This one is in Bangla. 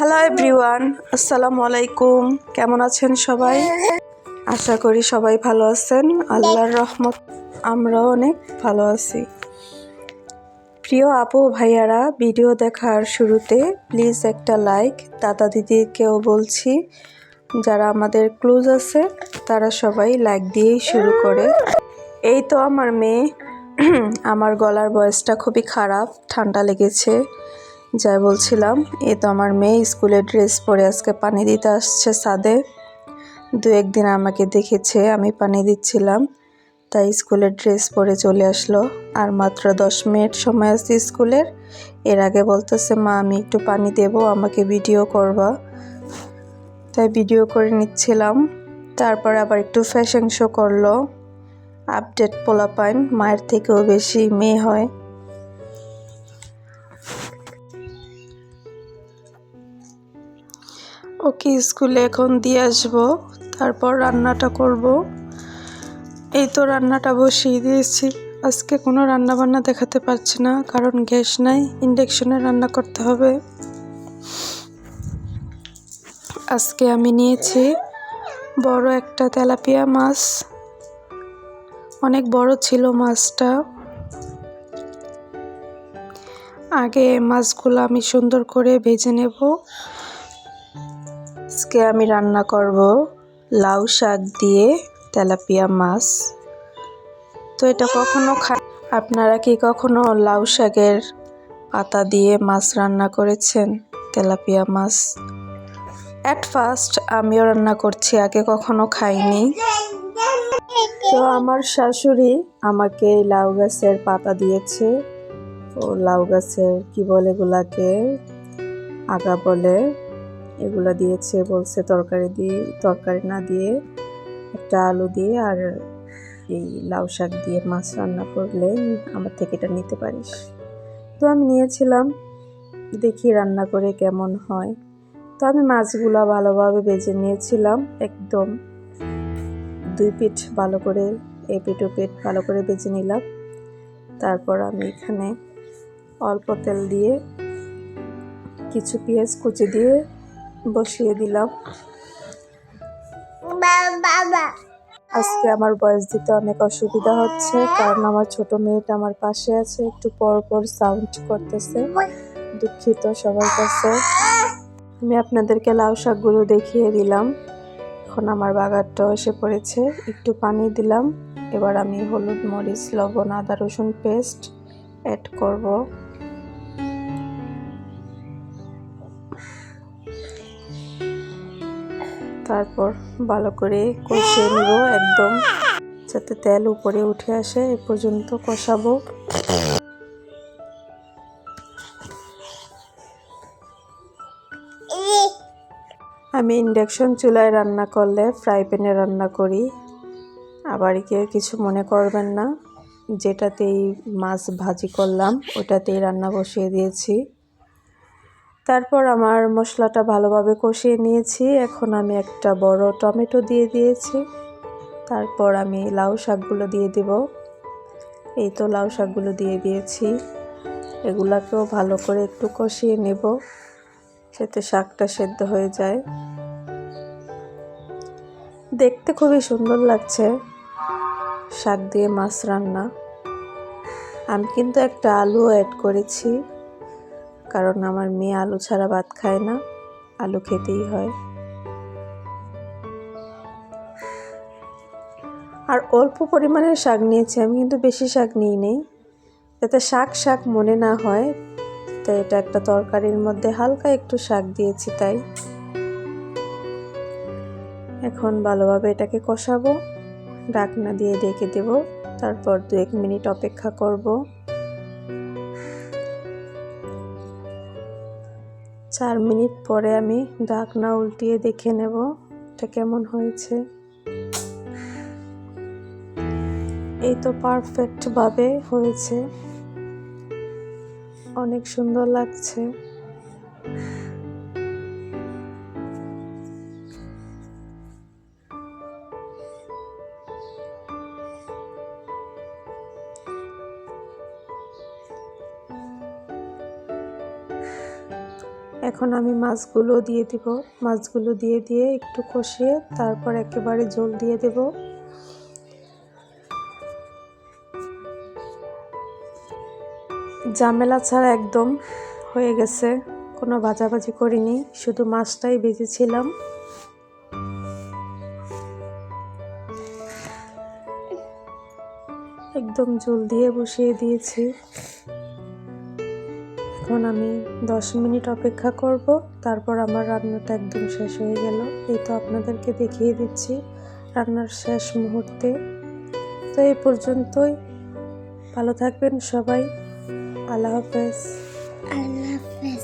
হ্যালো এভরিওয়ান আসসালামু আলাইকুম কেমন আছেন সবাই? আশা করি সবাই ভালো আছেন। আল্লাহর রহমত, আমরাও অনেক ভালো আছি। প্রিয় আপু ভাইয়ারা, ভিডিও দেখার শুরুতে প্লিজ একটা লাইক দাদা দিদিকেও বলছি, যারা আমাদের ক্লোজ আছে, তারা সবাই লাইক দিয়েই শুরু করে। এই তো আমার মেয়ে। আমার গলার বয়সটা খুবই খারাপ, ঠান্ডা লেগেছে। যাই বলছিলাম, এ তো আমার মেয়ে স্কুলের ড্রেস পরে আজকে পানি দিতে আসছে ছাদে। দু একদিন আমাকে দেখেছে, আমি পানি দিচ্ছিলাম, তাই স্কুলের ড্রেস পরে চলে আসলো। আর মাত্র দশ মিনিট সময় আছে স্কুলের। এর আগে বলতেছে, মা, আমি একটু পানি দেব, আমাকে ভিডিও করবা। তাই ভিডিও করে নিচ্ছিলাম। তারপর আবার একটু ফ্যাশন শো করল। আপডেট পোলাপাইন, মায়ের থেকেও বেশি মেয়ে হয়। ওকে স্কুলে এখন দিয়ে আসব, তারপর রান্নাটা করব। এই তো রান্নাটা বসিয়ে দিয়েছি। আজকে কোনো রান্না বান্না দেখাতে পারছি না, কারণ গ্যাস নাই, ইন্ডাকশনে রান্না করতে হবে। আজকে আমি নিয়েছি বড় একটা তেলাপিয়া মাছ। অনেক বড় ছিল মাছটা। আগে মাছগুলো আমি সুন্দর করে ভেজে নেব। আজকে আমি রান্না করব লাউ শাক দিয়ে তেলাপিয়া মাছ। তো এটা কখনো খা আপনারা কি কখনো লাউ শাকের পাতা দিয়ে মাছ রান্না করেছেন? Tilapia much. অ্যাট ফার্স্ট আমিও রান্না করছি, আগে কখনো খাইনি। তো আমার শাশুড়ি আমাকে লাউ গাছের পাতা দিয়েছে। ও লাউ গাছের কি বলে এগুলাকে? আগা বলে এগুলা দিয়েছে, বলছে তরকারি দিয়ে, তরকারি না দিয়ে একটা আলু দিয়ে আর এই লাউ শাক দিয়ে মাছ রান্না করলে আমার থেকে এটা নিতে পারিস। তো আমি নিয়েছিলাম, দেখি রান্না করে কেমন হয়। তো আমি মাছগুলো ভালোভাবে বেজে নিয়েছিলাম, একদম দুই পিঠ ভালো করে, এ পিঠ ও পিঠ ভালো করে বেজে নিলাম। তারপর আমি এখানে অল্প তেল দিয়ে কিছু পেঁয়াজ কুচি দিয়ে বসিয়ে দিলাম। আজকে আমার বয়স দিতে অনেক অসুবিধা হচ্ছে কারণ আমার ছোট মেয়েটা আমার পাশে আছে একটু পর পর সাউন্ড করতেছে দুঃখিত সবার কাছে। আমি আপনাদেরকে লাউ শাকগুলো দেখিয়ে দিলাম। এখন আমার বাগারটাও এসে পড়েছে একটু পানি দিলাম। এবার আমি হলুদ মরিচ লবণ আদা রসুন পেস্ট অ্যাড করব। তারপর ভালো করে কষিয়ে নেব একদম, যাতে তেল উপরে উঠে আসে, এ পর্যন্ত কষাবো। আমি ইন্ডাকশন চুলায় রান্না করলে ফ্রাই প্যানে রান্না করি। আবার কেউ কিছু মনে করবেন না, যেটাতেই মাছ ভাজি করলাম, ওটাতেই রান্না বসিয়ে দিয়েছি। তারপর আমার মশলাটা ভালোভাবে কষিয়ে নিয়েছি। এখন আমি একটা বড় টমেটো দিয়ে দিয়েছি। তারপর আমি লাউ শাকগুলো দিয়ে দিব। এই তো লাউ শাকগুলো দিয়ে দিয়েছি। এগুলাকেও ভালো করে একটু কষিয়ে নেব, যাতে শাকটা সেদ্ধ হয়ে যায়। দেখতে খুবই সুন্দর লাগছে শাক দিয়ে মাছ রান্না। আমি কিন্তু একটা আলু অ্যাড করেছি। কারণ আমার মেয়ে আলু ছাড়া ভাত খায় না, আলু খেতেই হয়। আর অল্প পরিমাণের শাক নিয়েছি, আমি কিন্তু বেশি শাক নিই নেই। যাতে শাক শাক মনে না হয়, তাই এটা একটা তরকারির মধ্যে হালকা একটু শাক দিয়েছি তাই। এখন ভালোভাবে এটাকে কষাবো ডাকনা দিয়ে ডেকে দেব, তারপর দু এক মিনিট অপেক্ষা করব। চার মিনিট পরে আমি ঢাকনা উল্টিয়ে দেখে নেব, এটা কেমন হয়েছে। এই তো পারফেক্টভাবে হয়েছে। অনেক সুন্দর লাগছে। এখন আমি মাছগুলো দিয়ে দিব। মাছগুলো দিয়ে দিয়ে একটু কষিয়ে তারপর একেবারে জল দিয়ে দেব। ঝামেলা ছাড়া একদম হয়ে গেছে। কোনো ভাজাভাজি করিনি, শুধু মাছটাই ভেজেছিলাম। একদম জল দিয়ে বসিয়ে দিয়েছি। এখন আমি দশ মিনিট অপেক্ষা করব, তারপর আমার রান্নাটা একদম শেষ হয়ে গেল। এই তো আপনাদেরকে দেখিয়ে দিচ্ছি রান্নার শেষ মুহূর্তে। তো এই পর্যন্তই, ভালো থাকবেন সবাই। আল্লাহ হাফেজ। আল্লাহ হাফেজ।